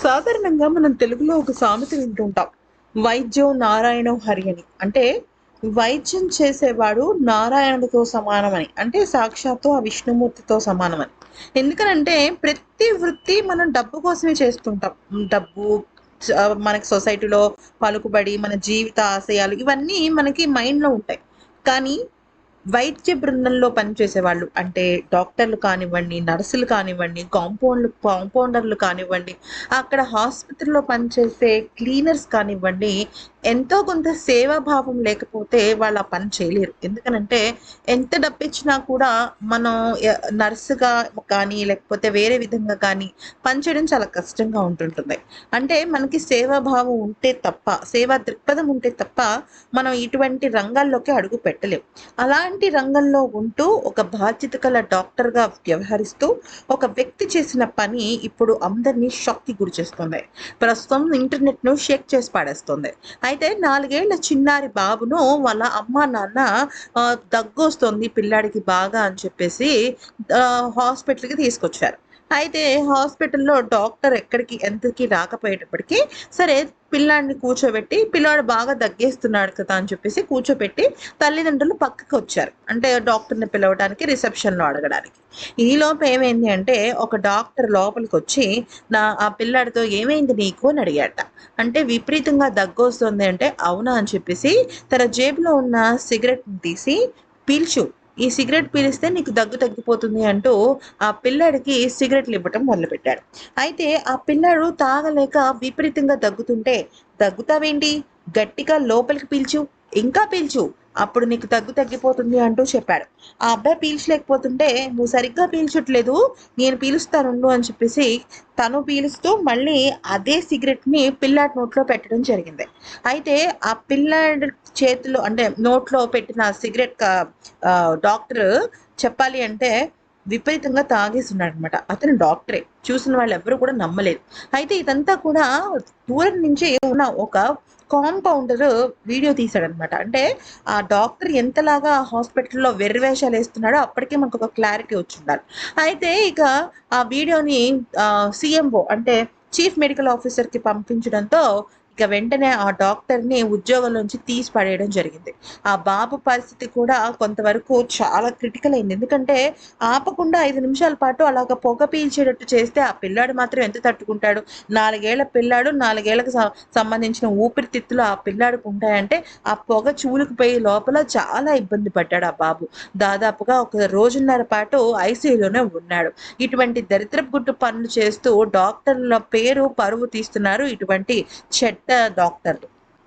సాధారణంగా మనం తెలుగులో ఒక సామెత వింటుంటాం. వైద్యం నారాయణ హరి అని. అంటే వైద్యం చేసేవాడు నారాయణుడితో సమానమని. అంటే సాక్షాత్తు ఆ విష్ణుమూర్తితో సమానమని. ఎందుకనంటే ప్రతి వృత్తి మనం డబ్బు కోసమే చేస్తుంటాం. డబ్బు మనకి సొసైటీలో పలుకుబడి మన జీవిత ఆశయాలు ఇవన్నీ మనకి మైండ్లో ఉంటాయి. కానీ వైద్య బృందంలో పనిచేసే వాళ్ళు అంటే డాక్టర్లు కానివ్వండి నర్సులు కానివ్వండి కాంపౌండ్లు కాంపౌండర్లు కానివ్వండి అక్కడ హాస్పిటల్లో పనిచేసే క్లీనర్స్ కానివ్వండి ఎంతో కొంత సేవాభావం లేకపోతే వాళ్ళు ఆ పని చేయలేరు. ఎందుకనంటే ఎంత డబ్బిచ్చినా కూడా మనం నర్సుగా కానీ లేకపోతే వేరే విధంగా కానీ పనిచేయడం చాలా కష్టంగా ఉంటుంటుంది. అంటే మనకి సేవాభావం ఉంటే తప్ప సేవా దృక్పథం ఉంటే తప్ప మనం ఇటువంటి రంగాల్లోకి అడుగు పెట్టలేం. అలాంటి రంగంలో ఉంటూ ఒక బాధ్యత గల డాక్టర్గా వ్యవహరిస్తూ ఒక వ్యక్తి చేసిన పని ఇప్పుడు అందరినీ షాక్కి గురి చేస్తుంది. ప్రస్తుతం ఇంటర్నెట్ను షేక్ చేసి పాడేస్తుంది. అయితే నాలుగేళ్ళ చిన్నారి బాబును వాళ్ళ అమ్మ నాన్న దగ్గొస్తుంది దగ్గు వస్తుంది పిల్లాడికి బాగా అని చెప్పేసి హాస్పిటల్కి తీసుకొచ్చారు. అయితే హాస్పిటల్లో డాక్టర్ ఎక్కడికి ఎంతకి రాకపోయేటప్పటికీ సరే పిల్లాడిని కూర్చోబెట్టి పిల్లాడు బాగా దగ్గేస్తున్నాడు కదా అని చెప్పేసి కూర్చోబెట్టి తల్లిదండ్రులు పక్కకు వచ్చారు. అంటే డాక్టర్ని పిలవడానికి రిసెప్షన్లో అడగడానికి. ఈ ఏమైంది అంటే ఒక డాక్టర్ లోపలికి వచ్చి నా ఆ పిల్లాడితో ఏమైంది నీకు? అని అడిగాట. అంటే విపరీతంగా దగ్గు వస్తుంది అంటే అవునా? అని చెప్పేసి తన జేబులో ఉన్న సిగరెట్ని తీసి పీల్చు ఈ సిగరెట్ పీలిస్తే నీకు దగ్గు తగ్గిపోతుంది అంటూ ఆ పిల్లాడికి సిగరెట్లు ఇవ్వటం మొదలుపెట్టాడు. అయితే ఆ పిల్లాడు తాగలేక విపరీతంగా దగ్గుతుంటే దగ్గుతావేంటి? గట్టిగా లోపలికి పీల్చు ఇంకా పీల్చు అప్పుడు నీకు దగ్గు తగ్గిపోతుంది అంటూ చెప్పాడు. ఆ అబ్బాయి పీల్చలేకపోతుంటే నువ్వు సరిగ్గా పీల్చట్లేదు నేను పీలుస్తానుండు అని చెప్పేసి తను పీలుస్తూ మళ్ళీ అదే సిగరెట్ని పిల్లాడి నోట్లో పెట్టడం జరిగింది. అయితే ఆ పిల్లాడి చేతిలో అంటే నోట్లో పెట్టిన సిగరెట్ డాక్టర్ చెప్పాలి అంటే విపరీతంగా తాగేస్తున్నాడు అనమాట అతను డాక్టరే. చూసిన వాళ్ళు ఎవరు కూడా నమ్మలేదు. అయితే ఇదంతా కూడా దూరం నుంచి ఉన్న ఒక కాంపౌండర్ వీడియో తీశాడనమాట అంటే ఆ డాక్టర్ ఎంతలాగా హాస్పిటల్లో వెర్రివేషాలు వేస్తున్నాడో అప్పటికే మనకు ఒక క్లారిటీ వచ్చి ఉండాలి అయితే ఇక ఆ వీడియోని సిఎంఓ అంటే చీఫ్ మెడికల్ ఆఫీసర్కి పంపించడంతో ఇక వెంటనే ఆ డాక్టర్ని ఉద్యోగంలోంచి తీసి పడేయడం జరిగింది. ఆ బాబు పరిస్థితి కూడా కొంతవరకు చాలా క్రిటికల్ అయింది. ఎందుకంటే ఆపకుండా ఐదు నిమిషాల పాటు అలాగ పొగ పీల్చేటట్టు చేస్తే ఆ పిల్లాడు మాత్రం ఎంత తట్టుకుంటాడు? నాలుగేళ్ళ పిల్లాడు నాలుగేళ్ళకు సంబంధించిన ఊపిరితిత్తులు ఆ పిల్లాడికి ఉంటాయంటే ఆ పొగ చూలుకుపోయి లోపల చాలా ఇబ్బంది పడ్డాడు ఆ బాబు. దాదాపుగా ఒక రోజున్నర పాటు ఐసీయూలోనే ఉన్నాడు. ఇటువంటి దరిద్రపు గుట్టు పనులు చేస్తూ డాక్టర్ల పేరు పరువు తీస్తున్నారు ఇటువంటి చెడ్డ డాక్టర్లు